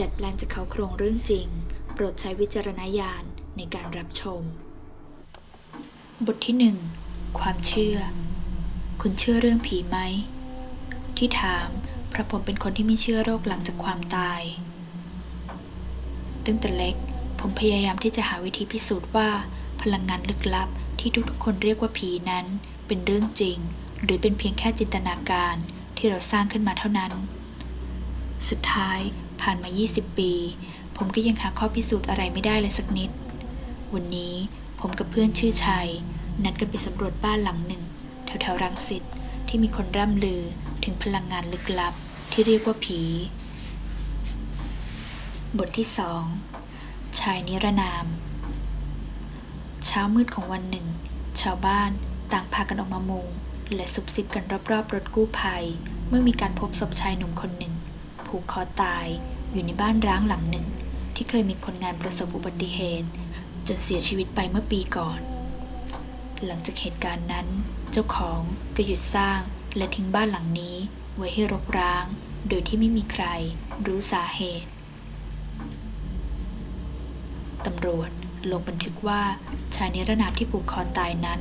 ดัดแปลงจะเขาโครงเรื่องจริง โปรดใช้วิจารณญาณในการรับชม บทที่หนึ่งความเชื่อ คุณเชื่อเรื่องผีไหม ที่ถามเพราะผมเป็นคนที่ไม่เชื่อโรคหลังจากความตาย ตั้งแต่เล็ก ผมพยายามที่จะหาวิธีพิสูจน์ว่า พลังงานลึกลับที่ทุกๆคนเรียกว่าผีนั้น เป็นเรื่องจริง หรือเป็นเพียงแค่จินตนาการที่เราสร้างขึ้นมาเท่านั้น สุดท้ายผ่านมา 20 ปี ผมก็ยังหาข้อพิสูจน์อะไรไม่ได้เลยสักนิด วันนี้ผมกับเพื่อนชื่อชัย นัดกันไปสำรวจบ้านหลังหนึ่ง แถวๆรังสิตที่มีคนร่ำลือถึงพลังงานลึกลับที่เรียกว่าผี บทที่สองชายนิรนาม เช้ามืดของวันหนึ่ง ชาวบ้านต่างพากันออกมามุง และซุบซิบกันรอบๆรถกู้ภัย เมื่อมีการพบศพชายหนุ่มคนหนึ่ง ผูกคอตายอยู่ในบ้านร้างหลังหนึ่ง ที่เคยมีคนงานประสบอุบัติเหตุ จนเสียชีวิตไปเมื่อปีก่อน หลังจากเหตุการณ์นั้น เจ้าของก็หยุดสร้างและทิ้งบ้านหลังนี้ไว้ให้รกร้าง โดยที่ไม่มีใครรู้สาเหตุตำรวจลงบันทึกว่าชายนิรนามที่ผูกคอตายนั้น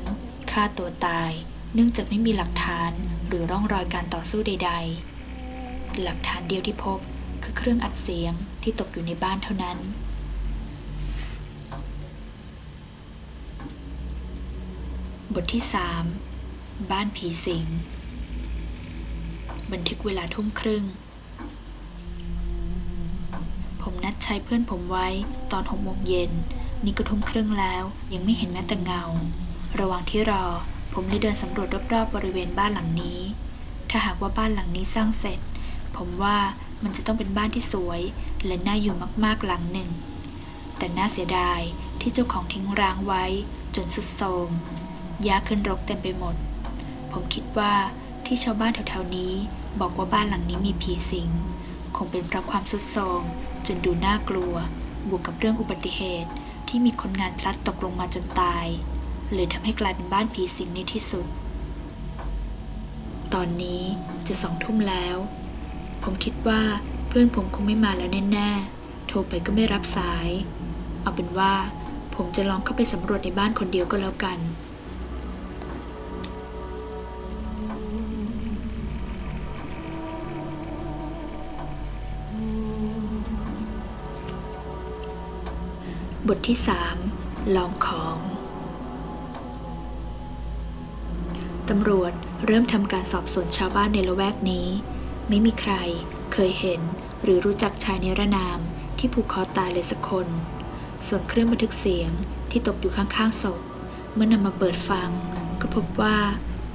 ฆ่าตัวตาย เนื่องจากไม่มีหลักฐานหรือร่องรอยการต่อสู้ใด ๆ หลักฐานเดียวที่พบคือเครื่องอัดเสียงที่ตกอยู่ในบ้านเท่านั้น บทที่ 3 บ้านผีสิง บันทึกเวลาทุ่มครึ่ง ผมนัดใชายเพื่อนผมไว้ตอนหกโมงเย็น นี่ก็ทุ่มครึ่งแล้วยังไม่เห็นแม้แต่เงา ระหว่างที่รอ ผมได้เดินสำรวจรอบๆบริเวณบ้านหลังนี้ ถ้าหากว่าบ้านหลังนี้สร้างเสร็จ ผมว่ามันจะต้องเป็นบ้านที่สวย และน่าอยู่มากๆหลังหนึ่ง แต่น่าเสียดายที่เจ้าของทิ้งร้างไว้ จนสุดโทรมหญ้าขึ้นรกเต็มไปหมด ผมคิดว่าที่ชาวบ้านแถวๆนี้ บอกว่าบ้านหลังนี้มีผีสิง คงเป็นเพราะความสุดโทรมจนดูน่ากลัว บวกกับเรื่องอุบัติเหตุที่มีคนงานพลัดตกลงมาจนตาย เลยทำให้กลายเป็นบ้านผีสิงในที่สุด ตอนนี้จะสองทุ่มแล้ว ผมคิดว่าเพื่อนผมคงไม่มาแล้วแน่ๆ โทรไปก็ไม่รับสาย เอาเป็นว่า ผมจะลองเข้าไปสำรวจในบ้านคนเดียวก็แล้วกัน บทที่ 3 ลองของตำรวจเริ่มทำการสอบสวนชาวบ้านในละแวกนี้ ไม่มีใคร เคยเห็น หรือรู้จักชายนิรนามที่ผูกคอตายเลยสักคน ส่วนเครื่องบันทึกเสียงที่ตกอยู่ข้างๆศพ เมื่อนำมาเปิดฟัง ก็พบว่า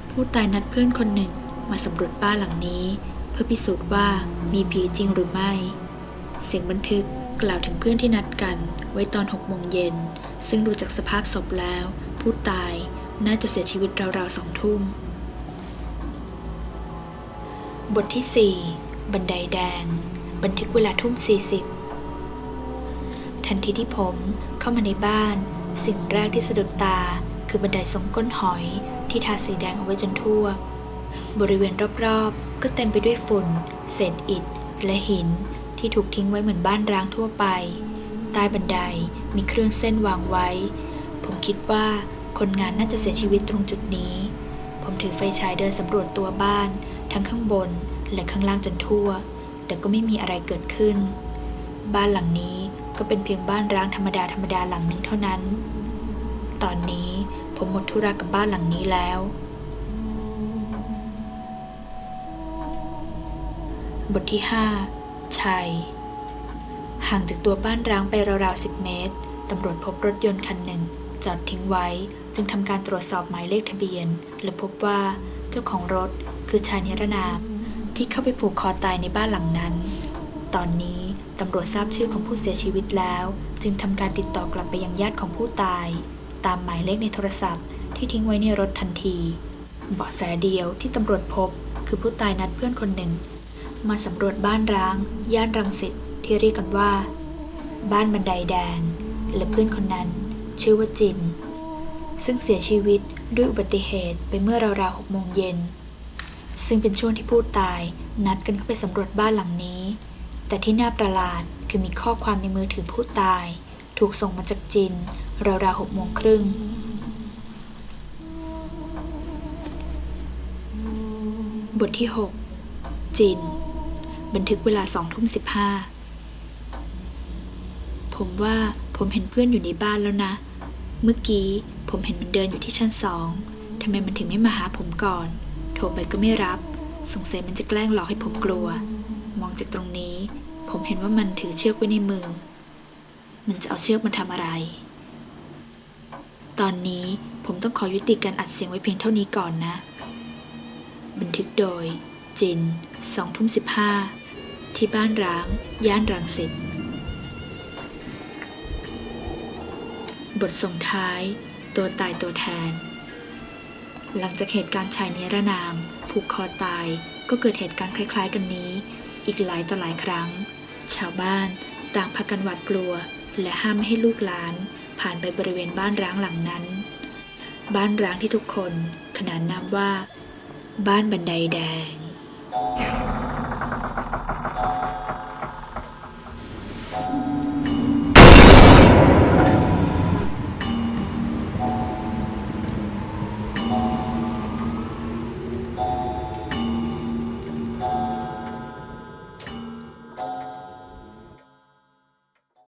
ผู้ตายนัดเพื่อนคนหนึ่งมาสำรวจบ้านหลังนี้ เพื่อพิสูจน์ว่ามีผีจริงหรือไม่ เสียงบันทึกกล่าวถึงเพื่อนที่นัดกัน ไว้ตอนหกโมงเย็น ซึ่งดูจากสภาพศพแล้ว ผู้ตายน่าจะเสียชีวิตราวๆสองทุ่ม บทที่ 4 บันไดแดง บันทึกเวลาทุ่ม 40 ทันทีที่ผมเข้ามาในบ้าน สิ่งแรกที่สะดุดตา คือบันไดทรงก้นหอยที่ทาสีแดงเอาไว้จนทั่ว บริเวณรอบๆ ก็เต็มไปด้วยฝุ่น เศษอิฐ และหินที่ถูกทิ้งไว้เหมือนบ้านร้างทั่วไป ใต้บันไดมีเครื่องเส้นวางไว้ ผมคิดว่าคนงานน่าจะเสียชีวิตตรงจุดนี้ ผมถือไฟฉายเดินสำรวจตัวบ้าน ทั้งข้างบนและข้างล่างจนทั่ว แต่ก็ไม่มีอะไรเกิดขึ้น บ้านหลังนี้ก็เป็นเพียงบ้านร้างธรรมดาธรรมดาหลังหนึ่งเท่านั้น ตอนนี้ผมหมดธุระกับบ้านหลังนี้แล้ว บทที่ 5 ชัย ห่างจากตัวบ้านร้างไปราวๆ 10 เมตร ตำรวจพบรถยนต์คันหนึ่ง จอดทิ้งไว้ จึงทำการตรวจสอบหมายเลขทะเบียน และพบว่าเจ้าของรถ คือชายนิรนามที่เข้าไปผูกคอตายในบ้านหลังนั้น ตอนนี้ตำรวจทราบชื่อของผู้เสียชีวิตแล้ว จึงทำการติดต่อกลับไปยังญาติของผู้ตาย ตามหมายเลขในโทรศัพท์ที่ทิ้งไว้ในรถทันที เบาะแสเดียวที่ตำรวจพบ คือผู้ตายนัดเพื่อนคนหนึ่ง มาสำรวจบ้านร้าง ย่านรังสิตที่เรียกกันว่า บ้านบันไดแดง และเพื่อนคนนั้น ชื่อว่าจิน ซึ่งเสียชีวิตด้วยอุบัติเหตุไปเมื่อราวๆหกโมงเย็น ซึ่งเป็นช่วงที่ผู้ตายนัดกันเข้าไปสำรวจบ้านหลังนี้ แต่ที่น่าประหลาดคือมีข้อความในมือถือผู้ตาย ถูกส่งมาจากจินราวๆหกโมงครึ่งบทที่ 6 จิน บันทึกเวลาสองทุ่มสิบห้าผมว่าผมเห็นเพื่อนอยู่ในบ้านแล้วนะ เมื่อกี้ผมเห็นมันเดินอยู่ที่ชั้นสองทำไมมันถึงไม่มาหาผมก่อน โทรไปก็ไม่รับ สงสัยมันจะแกล้งหลอกให้ผมกลัว มองจากตรงนี้ ผมเห็นว่ามันถือเชือกไว้ในมือ มันจะเอาเชือกมาทำอะไร ตอนนี้ผมต้องขอยุติการอัดเสียงไว้เพียงเท่านี้ก่อนนะ บันทึกโดย จินสองทุ่มสิบห้าที่บ้านร้าง ย่านรังสิตบทส่งท้าย ตัวตายตัวแทน หลังจากเหตุการณ์ชายนิรนามผูกคอตาย ก็เกิดเหตุการณ์คล้ายๆ กันนี้ อีกหลายต่อหลายครั้ง ชาวบ้านต่างพากันหวาดกลัว และห้ามไม่ให้ลูกหลาน ผ่านไปบริเวณบ้านร้างหลังนั้น บ้านร้างที่ทุกคน ขนานนามว่า บ้านบันไดแดง